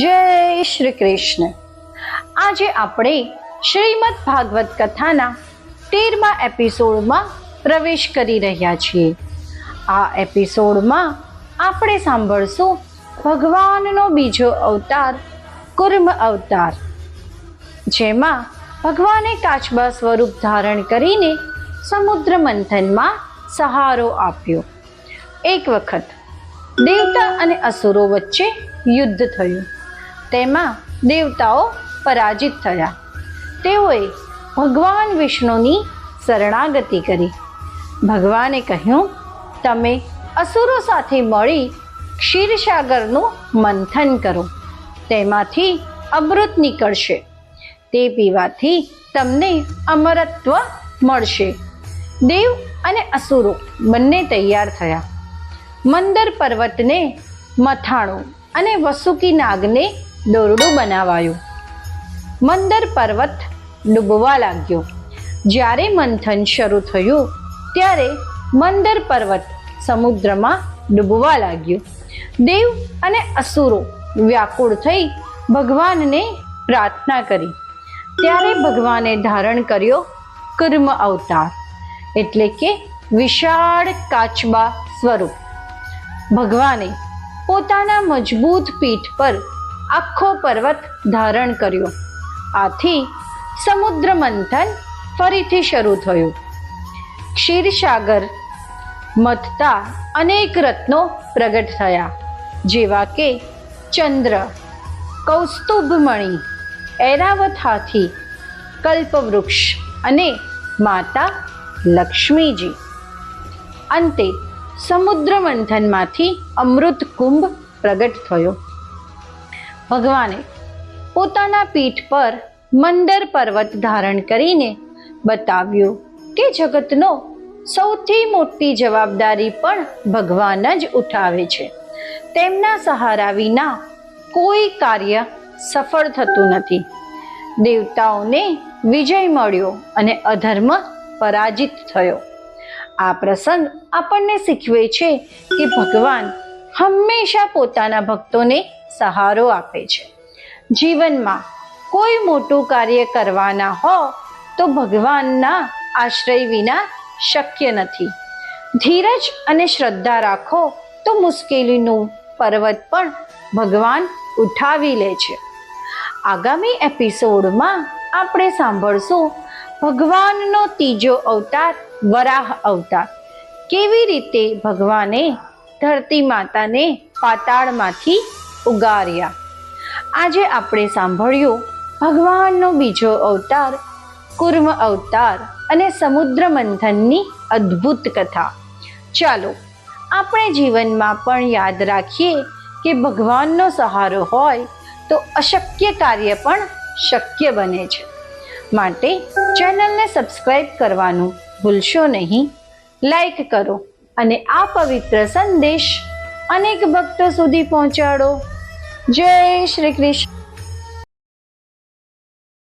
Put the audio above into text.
જય શ્રી કૃષ્ણ. આજે આપણે શ્રીમદ ભાગવત કથાના તેરમા એપિસોડમાં પ્રવેશ કરી રહ્યા છીએ. આ એપિસોડમાં આપણે સાંભળશું ભગવાનનો બીજો અવતાર, કુર્મ અવતાર. જેમાં ભગવાને કાચબા સ્વરૂપ ધારણ કરીને સમુદ્ર મંથનમાં સહારો આપ્યો. એક વખત દેવતા અને અસુરો વચ્ચે યુદ્ધ થયું. તેમાં દેવતાઓ પરાજિત થયા. તેઓએ ભગવાન વિષ્ણુની શરણાગતિ કરી. ભગવાને કહ્યું, તમે અસુરો સાથે મળી ક્ષીરસાગરનું મંથન કરો. તેમાંથી અમૃત નીકળશે. તે પીવાથી તમને અમરત્વ મળશે. દેવ અને અસુરો બંને તૈયાર થયા. મંદર પર્વતને મથાણું અને વસુકી નાગને દોરડું બનાવાયું. મંદર પર્વત ડૂબવા લાગ્યો. જ્યારે મંથન શરૂ થયું, ત્યારે મંદર પર્વત સમુદ્રમાં ડૂબવા લાગ્યો. દેવ અને અસુરો વ્યાકુળ થઈ ભગવાનને પ્રાર્થના કરી. ત્યારે ભગવાને ધારણ કર્યો કર્મ અવતાર, એટલે કે વિશાળ કાચબા સ્વરૂપ. ભગવાને પોતાના મજબૂત પીઠ પર આખો પર્વત ધારણ કર્યો. આથી સમુદ્ર મંથન ફરીથી શરૂ થયું. ક્ષીરસાગર મથતા અનેક રત્નો પ્રગટ થયા, જેવા કે ચંદ્ર, કૌસ્તુભમણી એરાવત હાથી કલ્પવૃક્ષ અને માતા લક્ષ્મીજી. અંતે સમુદ્ર મંથનમાંથી અમૃત કુંભ પ્રગટ થયો. ભગવાને પોતાના પીઠ પર મંદર પર્વત ધારણ કરીને બતાવ્યું કે જગતનો સૌથી મોટી જવાબદારી પણ ભગવાન જ ઉઠાવે છે. તેમના સહારા વિના કોઈ કાર્ય સફળ થતું નથી. દેવતાઓને વિજય મળ્યો અને અધર્મ પરાજિત થયો. આ પ્રસંગ આપણને શીખવે છે કે ભગવાન હંમેશા પોતાના ભક્તોને સહારો આપે છે. જીવનમાં કોઈ મોટું કાર્ય કરવાના હો, તો ભગવાનના આશ્રય વિના શક્ય નથી. ધીરજ અને શ્રદ્ધા રાખો, તો મુશ્કેલીનું પર્વત પણ ભગવાન ઉઠાવી લે છે. આગામી એપિસોડમાં આપણે સાંભળશું ભગવાનનો ત્રીજો અવતાર, વરાહ અવતાર. કેવી રીતે ભગવાને ધરતી માતાને પાતાળમાંથી ઉગાર્યા. આજે આપણે સાંભળ્યું ભગવાનનો બીજો અવતાર, કુર્મ અવતાર અને સમુદ્ર મંથનની અદ્ભુત કથા. ચાલો, આપણે જીવનમાં પણ યાદ રાખીએ કે ભગવાનનો સહારો હોય તો અશક્ય કાર્ય પણ શક્ય બને છે. માટે ચેનલને સબસ્ક્રાઈબ કરવાનું ભૂલશો નહીં, લાઈક કરો અને આ પવિત્ર સંદેશ અનેક ભક્તો સુધી પહોંચાડો. જય શ્રી કૃષ્ણ.